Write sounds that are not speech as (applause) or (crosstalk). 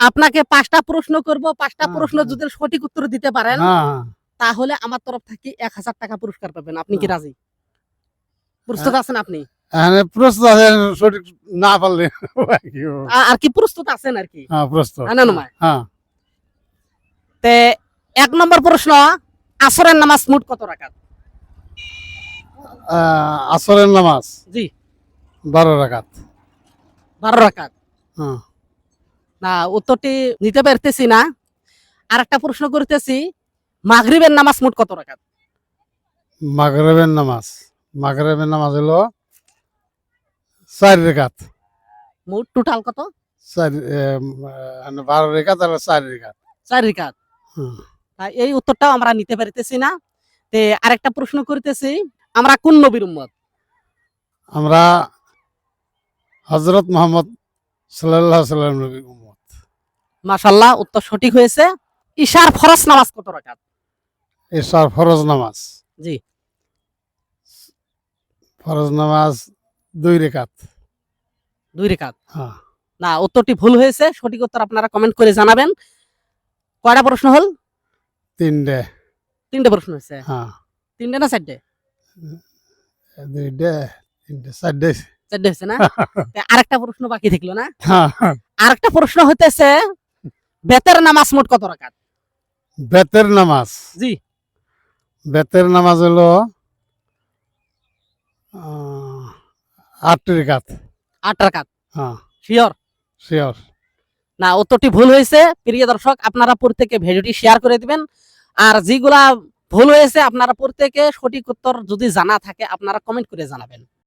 আপনাকে পাঁচটা প্রশ্ন করব পাঁচটা হ্যাঁ, প্রশ্ন হ্যাঁ। যদি সঠিক উত্তর দিতে পারেন হ্যাঁ তাহলে আমার তরফ থেকে এক হাজার টাকা পুরস্কার পাবেন। আপনি কি। রাজি? প্রস্তুত আছেন আপনি? এখানে প্রশ্ন আছে সঠিক না পারলে আর কি প্রস্তুত আছেন আর কি? হ্যাঁ তে এক নম্বর প্রশ্ন আসরের নামাজ মুট কত আহ, আসরের নামাজ জি। বারো রাকাত। বারো রাকাত। হ্যাঁ। না উত্তরটি নিতে পারতেছি না। আর একটা প্রশ্ন করতেছি মাগরিবের নামাজ মোট কত রাকাত? মাগরেবের নামাজ মাগরেবের নামাজ হলো চার রেখাত মুট টোটাল কত? চার বারো রেখাত আর চার রেখাত চার। তাই এই উত্তরটাও আমরা নিতে পারতেছি না। তে আরেকটা প্রশ্ন করতেছি আমরা কোন নবীর উম্মত? আমরা হজরত মোহাম্মদ সাল্লাহ সাল্লাম নবী উম্মত। মাশাল্লাহ উত্তর সঠিক হয়েছে। ঈশার ফরজ নামাজ কত রাকাত? এসার ফরজ নামাজ। জি। ফরজ নামাজ দুই রেখাত দুই রেখাত হ্যাঁ। না উত্তরটি ভুল হয়েছে সঠিক উত্তর আপনারা কমেন্ট করে জানাবেন। কয়টা প্রশ্ন হল? তিনটে। তিনটে প্রশ্ন হয়েছে। হ্যাঁ। তিনটে না চারটে? দুইটে তিনটে চারটে। চারটে হয়েছে না? (laughs) আরেকটা প্রশ্ন বাকি থাকল না? হ্যাঁ। আরেকটা প্রশ্ন হতেছে বেতের নামাজ মোট কত রাকাত? বেতের নামাজ। জি। বেতের নামাজ হলো আহ, আট রেখাত আট রাকাত? হ্যাঁ। শিওর? শিওর। না উত্তরটি ভুল হয়েছে। প্রিয় দর্শক আপনারা প্রত্যেকে ভিডিওটি শেয়ার করে দিবেন। আর যেগুলা ভুল হয়েছে আপনারা প্রত্যেকে সঠিক উত্তর যদি জানা থাকে আপনারা কমেন্ট করে জানাবেন।